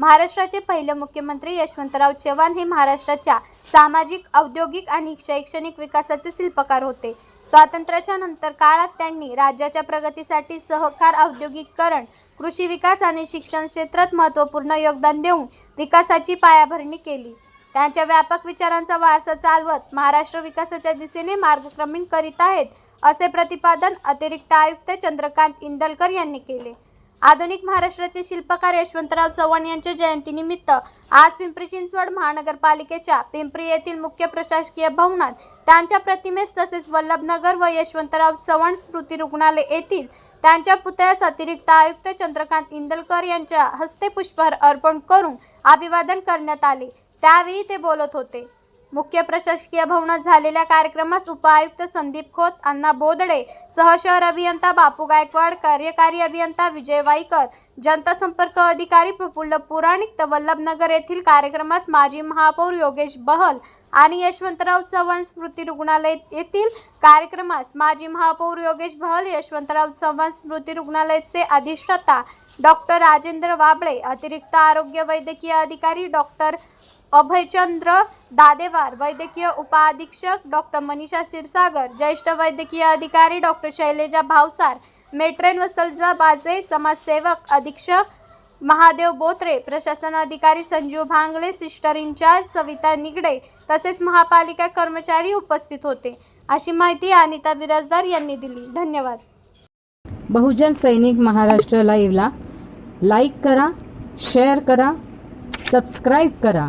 महाराष्ट्राचे पहिले मुख्यमंत्री यशवंतराव चव्हाण हे महाराष्ट्राच्या सामाजिक औद्योगिक आणि शैक्षणिक विकासाचे शिल्पकार होते. स्वातंत्र्याच्या नंतर काळात त्यांनी राज्याच्या प्रगतीसाठी सहकार औद्योगिकरण कृषी विकास आणि शिक्षण क्षेत्रात महत्त्वपूर्ण योगदान देऊन विकासाची पायाभरणी केली. त्यांच्या व्यापक विचारांचा वारसा चालवत महाराष्ट्र विकासाच्या दिशेने मार्गक्रमण करीत आहेत असे प्रतिपादन अतिरिक्त आयुक्त चंद्रकांत इंदलकर यांनी केले. आधुनिक महाराष्ट्राचे शिल्पकार यशवंतराव चव्हाण यांच्या जयंतीनिमित्त आज पिंपरी चिंचवड महानगरपालिकेच्या पिंपरी येथील मुख्य प्रशासकीय भवनात त्यांच्या प्रतिमेस तसेच वल्लभनगर व यशवंतराव चव्हाण स्मृती रुग्णालय येथील त्यांच्या पुतळ्यास अतिरिक्त आयुक्त चंद्रकांत इंदलकर यांच्या हस्ते पुष्पहार अर्पण करून अभिवादन करण्यात आले. त्यावेळी ते बोलत होते. मुख्य प्रशासकीय भवनात झालेल्या कार्यक्रमास उपआयुक्त संदीप खोत अण्णा बोदडे सहशहर अभियंता बापू गायकवाड कार्यकारी अभियंता विजय वाईकर जनता संपर्क अधिकारी प्रफुल्ल पुराणिक तर वल्लभनगर येथील कार्यक्रमास माजी महापौर योगेश बहल आणि यशवंतराव चव्हाण स्मृती रुग्णालय येथील कार्यक्रमास माजी महापौर योगेश बहल यशवंतराव चव्हाण स्मृती रुग्णालयाचे अधिष्ठाता डॉक्टर राजेंद्र वाबळे अतिरिक्त आरोग्य वैद्यकीय अधिकारी डॉक्टर अभयचंद्र दादेवार वैद्यकीय उपअधीक्षक डॉक्टर मनीषा क्षीरसागर ज्येष्ठ वैद्यकीय अधिकारी डॉक्टर शैलेजा भावसार मेट्रेन व बाजे समाजसेवक अधीक्षक महादेव बोत्रे प्रशासन अधिकारी संजीव भांगले सिस्टर इंचार्ज सविता निगडे तसेच महापालिका कर्मचारी उपस्थित होते. अशी माहिती अनिता बिराजदार यांनी दिली. धन्यवाद. बहुजन सैनिक महाराष्ट्र लाईव्हला लाईक करा शेअर करा सबस्क्राईब करा.